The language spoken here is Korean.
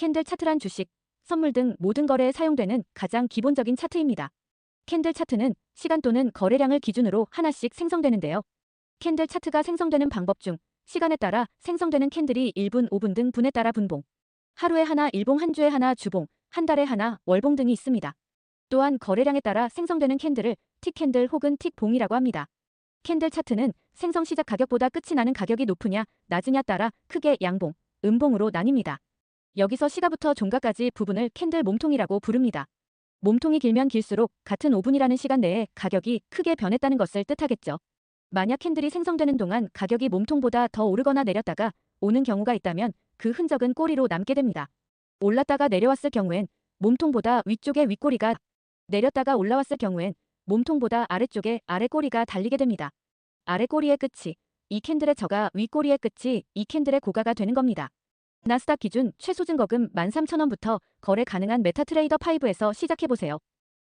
캔들 차트란 주식, 선물 등 모든 거래에 사용되는 가장 기본적인 차트입니다. 캔들 차트는 시간 또는 거래량을 기준으로 하나씩 생성되는데요. 캔들 차트가 생성되는 방법 중 시간에 따라 생성되는 캔들이 1분, 5분 등 분에 따라 분봉, 하루에 하나 일봉, 한 주에 하나 주봉, 한 달에 하나 월봉 등이 있습니다. 또한 거래량에 따라 생성되는 캔들을 틱 캔들 혹은 틱 봉이라고 합니다. 캔들 차트는 생성 시작 가격보다 끝이 나는 가격이 높으냐 낮으냐 따라 크게 양봉, 음봉으로 나뉩니다. 여기서 시가부터 종가까지 부분을 캔들 몸통이라고 부릅니다. 몸통이 길면 길수록 같은 5분이라는 시간 내에 가격이 크게 변했다는 것을 뜻하겠죠. 만약 캔들이 생성되는 동안 가격이 몸통보다 더 오르거나 내렸다가 오는 경우가 있다면 그 흔적은 꼬리로 남게 됩니다. 올랐다가 내려왔을 경우엔 몸통보다 위쪽에 윗꼬리가 내렸다가 올라왔을 경우엔 몸통보다 아래쪽에 아래꼬리가 달리게 됩니다. 아래꼬리의 끝이 이 캔들의 저가 윗꼬리의 끝이 이 캔들의 고가가 되는 겁니다. 나스닥 기준 최소 증거금 13,000원부터 거래 가능한 메타트레이더 5에서 시작해보세요.